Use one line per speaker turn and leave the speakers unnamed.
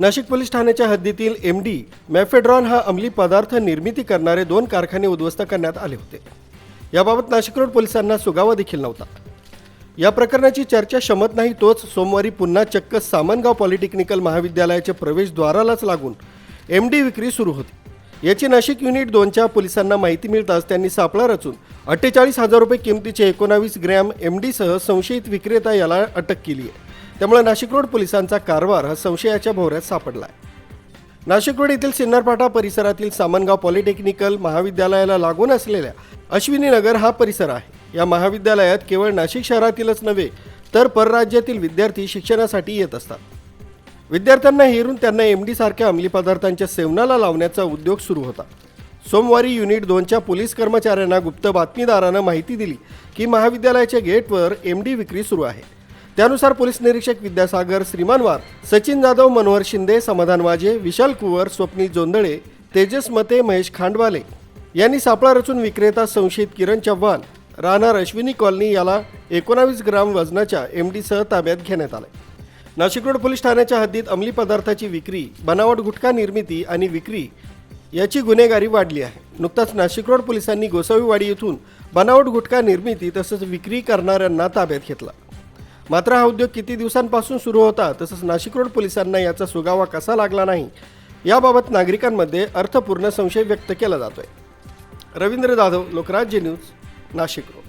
Nashik police ठाण्याच्या हद्दीतील M D mephedrone हा अंमली पदार्थ निर्मिती करणारे दोन कारखाने उद्ध्वस्त करण्यात आले होते. याबाबत नाशिक रोड पोलिसांना सुगावा देखील नव्हता. या प्रकरणाची चर्चा शमत नाही तोच सोमवारी पुन्हा चक्क सामनगाव पॉलिटेक्निकल महाविद्यालयाच्या प्रवेशद्वारालाच लागून एम डी विक्री सुरू होती. याची नाशिक युनिट दोनच्या पोलिसांना माहिती मिळताच त्यांनी सापळा रचून अठ्ठेचाळीस हजार रुपये किमतीचे एकोणावीस ग्रॅम एम डीसह संशयित विक्रेता याला अटक केली आहे त्यामुळे नाशिक रोड पोलिसांचा कारभार हा संशयाच्या भोवऱ्यात सापडला आहे नाशिक रोड येथील सिन्नरपाटा परिसरातील सामनगाव पॉलिटेक्निकल महाविद्यालयाला लागून असलेल्या अश्विनी नगर हा परिसर आहे. या महाविद्यालयात केवळ नाशिक शहरातीलच नव्हे तर परराज्यातील विद्यार्थी शिक्षणासाठी येत असतात. विद्यार्थ्यांना हेरून त्यांना एम डी सारख्या अंमली पदार्थांच्या सेवनाला लावण्याचा उद्योग सुरू होता. सोमवारी युनिट दोनच्या पोलीस कर्मचाऱ्यांना गुप्त बातमीदारानं माहिती दिली की महाविद्यालयाच्या गेटवर एम डी विक्री सुरू आहे. त्यानुसार पोलीस निरीक्षक विद्यासागर श्रीमानवार सचिन जाधव मनोहर शिंदे समाधान वाजे विशाल कुवर स्वप्नील जोंदळे तेजस मते महेश खांडवाले यांनी सापळा रचून विक्रेता संशयित किरण चव्हाण राहणार अश्विनी कॉलनी याला एकोणावीस ग्राम वजनाच्या एम डीसह ताब्यात घेण्यात आलं नाशिक रोड पोलीस ठाण्याच्या हद्दीत अंमली पदार्थाची विक्री बनावट गुटखा निर्मिती आणि विक्री याची गुन्हेगारी वाढली आहे. नुकताच नाशिक रोड पोलिसांनी गोसावीवाडी येथून बनावट गुटखा निर्मिती तसंच विक्री करणाऱ्यांना ताब्यात घेतला. मात्र हा उद्योग किती दिवसांपासून सुरू होता तसंच नाशिक रोड पोलिसांना याचा सुगावा कसा लागला नाही याबाबत नागरिकांमध्ये अर्थपूर्ण संशय व्यक्त केला जातोय. Ravindra Jadhav Lokrajya news Nashik road.